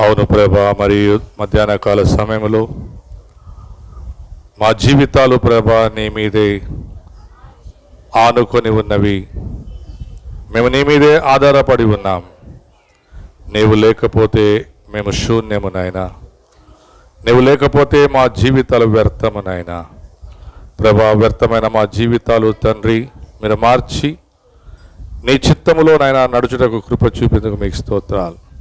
అవును ప్రభా మరియు మధ్యాహ్న కాల సమయంలో మా జీవితాలు ప్రభా నీ మీదే ఆనుకొని ఉన్నవి. మేము నీ మీదే ఆధారపడి ఉన్నాం. నీవు లేకపోతే మేము శూన్యము నాయనా. నీవు లేకపోతే మా జీవితాలు వ్యర్థము నాయనా. ప్రభా వ్యర్థమైన మా జీవితాలు తండ్రి మీరు మార్చి నీ చిత్తములో నాయన నడుచుటకు కృప చూపేందుకు మీకు స్తోత్రాలు.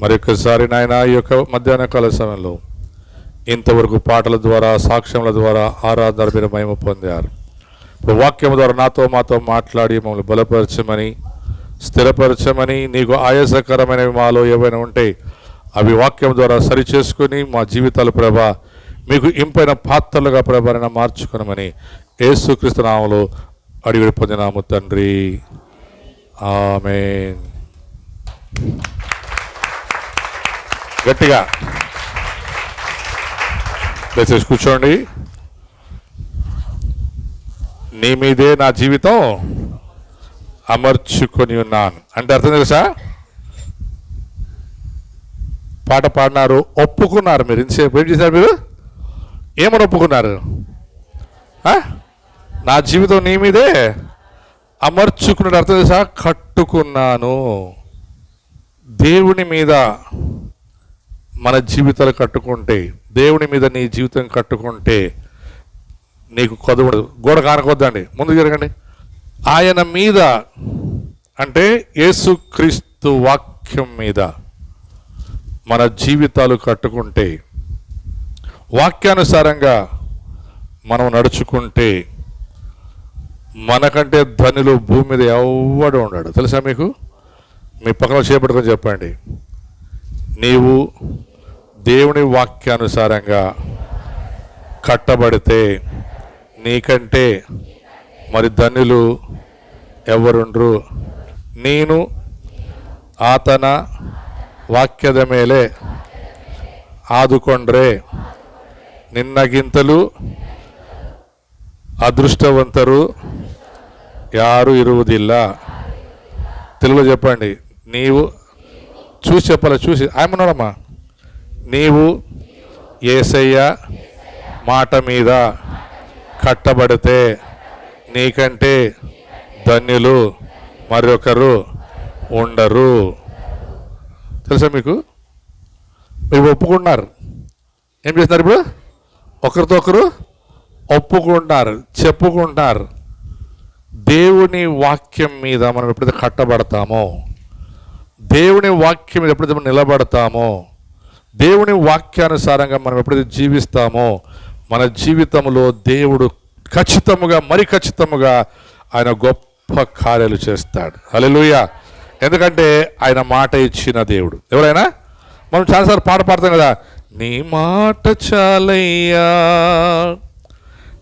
మరొకసారి నాయన ఈ యొక్క మధ్యాహ్న కాల సమయంలో ఇంతవరకు పాటల ద్వారా సాక్ష్యముల ద్వారా ఆరాధన మీరు మహిమ పొందారు. వాక్యం ద్వారా నాతో మాతో మాట్లాడి మమ్మల్ని బలపరచమని స్థిరపరచమని నీకు ఆయాసకరమైనవి మాలో ఏవైనా ఉంటే అవి వాక్యం ద్వారా సరిచేసుకుని మా జీవితాలు ప్రభా మీకు ఇంపైన పాత్రలుగా ప్రభాన మార్చుకునమని యేసుక్రీస్తు నామములో అడిగి పొందినాము తండ్రి. ఆమేన్. గట్టిగా. దయచేసి కూర్చోండి. నీ మీదే నా జీవితం అమర్చుకొని ఉన్నాను. అంటే అర్థం తెలుసా? పాట పాడినారు ఒప్పుకున్నారు మీరు. ఇంతసేపు ఏం చేశారు మీరు? ఏమని ఒప్పుకున్నారు? నా జీవితం నీ మీదే అమర్చుకున్నాడు. అర్థం తెలుసా? కట్టుకున్నాను. దేవుని మీద మన జీవితాలు కట్టుకుంటే దేవుని మీద నీ జీవితం కట్టుకుంటే నీకు కొదవడదు గోడ కానకొద్దండి. ముందు జరగండి. ఆయన మీద అంటే యేసుక్రీస్తు వాక్యం మీద మన జీవితాలు కట్టుకుంటే వాక్యానుసారంగా మనం నడుచుకుంటే మనకంటే ధనులు భూమి మీద ఎవడు ఉండడు. తెలుసా మీకు? మీ పక్కన చేపట్టుకొని చెప్పండి. నీవు దేవుని వాక్యానుసారంగా కట్టబడితే నీకంటే మరి ధనులు ఎవరుండ్రు నేను ಆತನ ವಾಕ್ಯದ ಮೇಲೆ ಆದುಕೊಂಡ್ರೆ ನಿನ್ನಗಿಂತಲೂ ಅದೃಷ್ಟವಂತರು ಯಾರು ఇరువుదిల్ల తెలుగులో చెప్పండి నీవు చూసి చెప్పాలి చూసి ఆయమన్నాడమ్మా నీవు ఏసయ్య మాట మీద కట్టబడితే నీకంటే ధన్యులు మరొకరు ఉండరు. తెలుసా మీకు? మీరు ఒప్పుకుంటున్నారు. ఏం చేస్తున్నారు ఇప్పుడు? ఒకరితో ఒకరు ఒప్పుకుంటారు చెప్పుకుంటారు దేవుని వాక్యం మీద మనం ఎప్పుడైతే కట్టబడతామో దేవుని వాక్యం మీద ఎప్పుడైతే మనం నిలబడతామో దేవుని వాక్యానుసారంగా మనం ఎప్పుడైతే జీవిస్తామో మన జీవితంలో దేవుడు ఖచ్చితముగా మరి ఖచ్చితముగా ఆయన గొప్ప కార్యాలు చేస్తాడు. అలెలుయ ఎందుకంటే ఆయన మాట ఇచ్చిన దేవుడు. ఎవరైనా? మనం చాలాసార్లు పాట పాడతాం కదా నీ మాట చాలయ్యా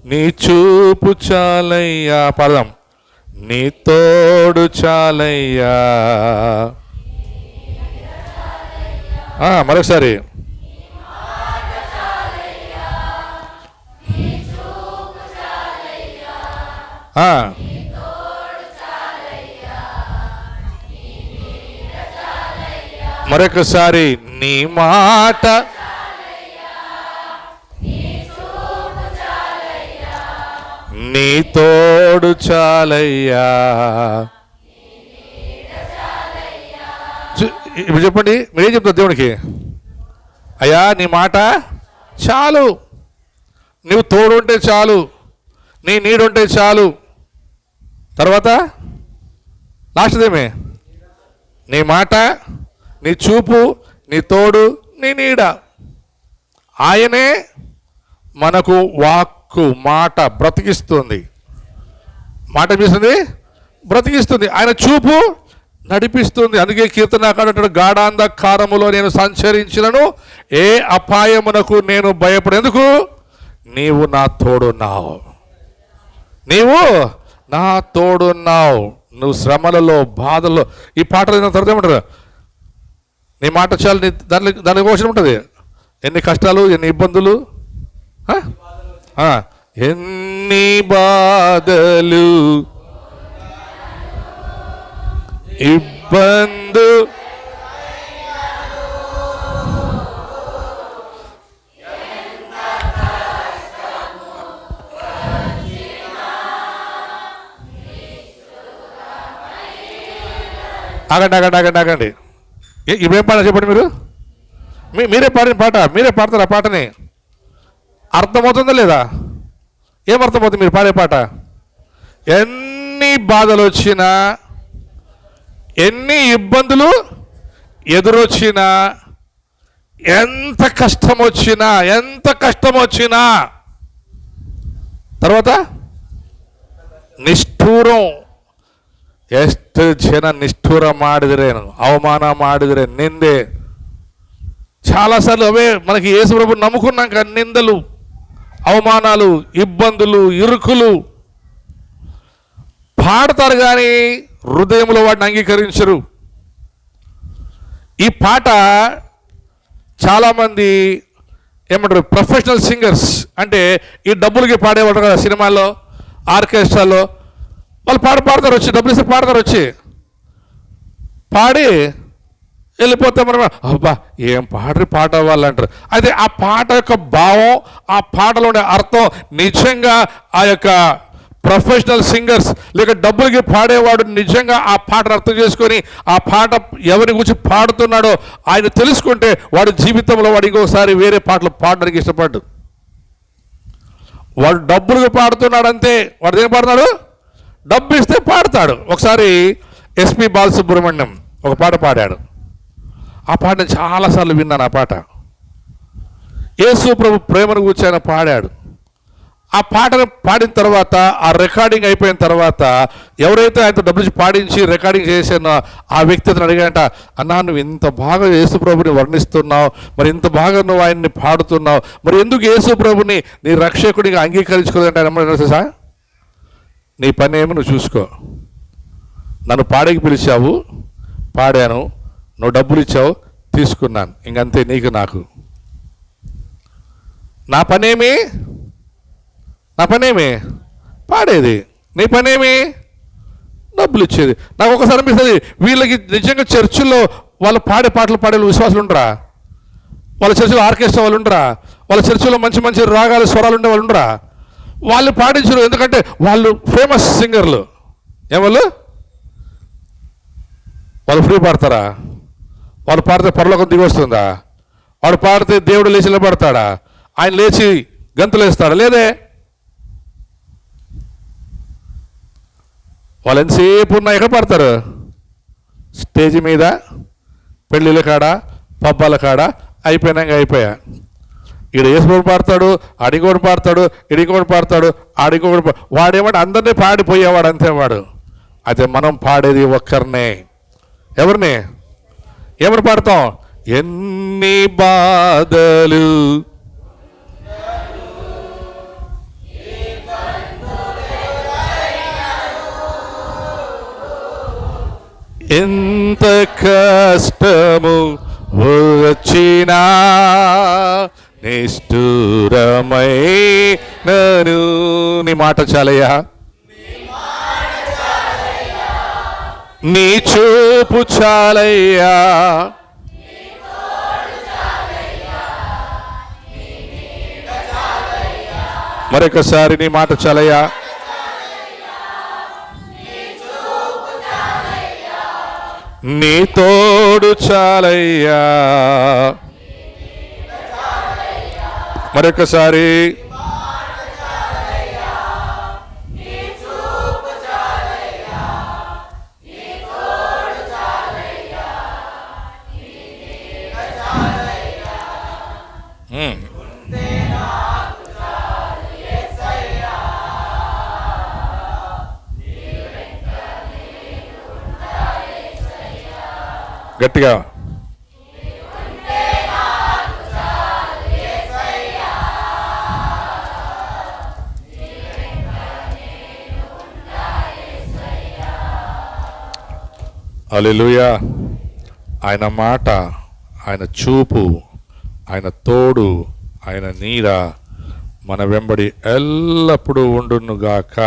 నీ చూపు చాలయ్యా పాడదాం. నీ తోడు చాలయ్యా మరొకసారి. మరొకసారి నీ మాట. నీ తోడు చాలయ్యా. ఇప్పుడు చెప్పండి మీరేం చెప్తారు దేవుడికి అయ్యా నీ మాట చాలు. నువ్వు తోడుంటే చాలు. నీ నీడుంటే చాలు. తర్వాత లాస్ట్దేమే నీ మాట నీ చూపు నీ తోడు నీ నీడ. ఆయనే మనకు వాక్కు మాట బ్రతికిస్తుంది. మాట చేస్తుంది? బ్రతికిస్తుంది. ఆయన చూపు నడిపిస్తుంది. అందుకే కీర్తనాకాడు గాఢాంధకారములో నేను సంచరించినను. ఏ అపాయమునకు నేను భయపడేందుకు నీవు నా తోడున్నావు. నీవు నా తోడున్నావు. నువ్వు శ్రమలలో బాధల్లో. ఈ పాటలు నేను తర్వాత ఏమంటారు? నీ మాట చాలు నీ దాని దాని కోసం ఉంటుంది. ఎన్ని కష్టాలు ఎన్ని ఇబ్బందులు? ఎన్ని బాధలు ఇబ్బందు. ఆగండి ఆగండి ఆగండి ఆగండి. ఇప్పుడేం పాట చెప్పండి మీరు? మీ మీరే పాడిన పాట మీరే పాడతారు ఆ పాటని? అర్థమవుతుందా లేదా? ఏం అర్థమవుతుంది మీరు పాడే పాట? ఎన్ని బాధలు వచ్చినా ఎన్ని ఇబ్బందులు ఎదురొచ్చినా ఎంత కష్టం వచ్చినా ఎంత కష్టం వచ్చినా తర్వాత ನಿಷ್ಠೂರಂ ಎಷ್ಟು ಜನ ನಿಷ್ಠೂರ ಮಾಡಿದ್ರೇನು అవమాన ಮಾಡಿದ್ರೆ నిందే చాలాసార్లు అవే మనకి యేసుప్రభు నమ్ముకున్నాక నిందలు అవమానాలు ఇబ్బందులు ఇరుకులు పాడతారు కానీ హృదయంలో వాటిని అంగీకరించరు. ఈ పాట చాలామంది ఏమంటారు ప్రొఫెషనల్ సింగర్స్ అంటే ఈ డబ్బులకి పాడేవాడు కదా సినిమాల్లో ఆర్కెస్ట్రాలో. వాళ్ళు పాట పాడతారు వచ్చి డబ్బులు ఇస్తే పాడతారు వచ్చి. పాడి వెళ్ళిపోతే మనం అబ్బా ఏం పాడరు పాట వాళ్ళంటారు. అయితే ఆ పాట యొక్క భావం ఆ పాటలో ఉండే అర్థం నిజంగా ఆ యొక్క ప్రొఫెషనల్ సింగర్స్ లేక డబ్బులకి పాడేవాడు నిజంగా ఆ పాటను అర్థం చేసుకొని ఆ పాట ఎవరి గురించి పాడుతున్నాడో ఆయన తెలుసుకుంటే వాడి జీవితంలో వాడు ఇంకొకసారి వేరే పాటలు పాడడానికి ఇష్టపడ్డు. వాడు డబ్బులకు పాడుతున్నాడు అంతే వాడు ఏం పాడుతున్నాడు? డబ్బు ఇస్తే పాడతాడు. ఒకసారి ఎస్పి బాలసుబ్రహ్మణ్యం ఒక పాట పాడాడు. ఆ పాట నేను చాలాసార్లు విన్నాను ఆ పాట. యేసు ప్రభు ప్రేమను గురించి ఆయన పాడాడు. ఆ పాటను పాడిన తర్వాత ఆ రికార్డింగ్ అయిపోయిన తర్వాత ఎవరైతే ఆయనతో డబ్బులు పాడించి రికార్డింగ్ చేసానో ఆ వ్యక్తి అతను అడిగాట అన్నా నువ్వు ఇంత బాగా యేసుప్రభుని వర్ణిస్తున్నావు మరి ఇంత బాగా నువ్వు ఆయన్ని పాడుతున్నావు మరి ఎందుకు యేసుప్రభుని నీ రక్షకుడిగా అంగీకరించుకోలేదంటే ఆయన ఏమన్నాడు తెలుసా? నీ పని ఏమో నువ్వు చూసుకో. నన్ను పాడేకి పిలిచావు పాడాను నువ్వు డబ్బులు ఇచ్చావు తీసుకున్నాను. ఇంకంతే నీకు నాకు. నా పనేమి? నా పనేమి? పాడేది. నీ పనేమి? డబ్బులు ఇచ్చేది. నాకు ఒకసారి అనిపిస్తుంది వీళ్ళకి నిజంగా చర్చిల్లో వాళ్ళు పాడే పాటలు పాడే విశ్వాసులు ఉండరా? వాళ్ళ చర్చిలో ఆర్కెస్ట్రా వాళ్ళు ఉండరా? వాళ్ళ చర్చిలో మంచి మంచి రాగాలు స్వరాలు ఉండే వాళ్ళు ఉండరా? వాళ్ళు పాడించరు ఎందుకంటే వాళ్ళు ఫేమస్ సింగర్లు. ఏవాళ్ళు వాళ్ళు ఫ్రీ పాడతారా? వాళ్ళు పాడితే పరలోకం దిగి వస్తుందా? వాడు పాడితే దేవుడు లేచి నిలబడతాడా? ఆయన లేచి గంతులేస్తాడా? లేదే. వాళ్ళు ఎంతసేపు ఉన్నా ఎక్కడ పడతారు స్టేజ్ మీద పెళ్ళిళ్ళ కాడ పబ్బాల కాడ అయిపోయినాక అయిపోయా. ఈడ వేసుకొని పాడతాడు అడిగోడు పాడతాడు ఇడిగోడు పాడతాడు అడిగోడు పా- వాడేమంటే అందరినీ పాడిపోయేవాడు అంతేవాడు అయితే మనం పాడేది ఒక్కరినే. ఎవరిని? ఎవరు పాడతాం? ఎన్ని బాధలు ఎంత కష్టము వచ్చినా నిష్ఠురమై నను. నీ మాట చాలయ్యా. నీ చూపు చాలయ్యా. మరొకసారి నీ మాట చాలయ్యా. నీ తోడు చాలయ్యా మరొకసారి మ్మ్. గట్టిగా. అలెలుయా ఆయన మాట ఆయన చూపు ఆయన తోడు ఆయన నీడ మన వెంబడి ఎల్లప్పుడూ ఉండునుగాక.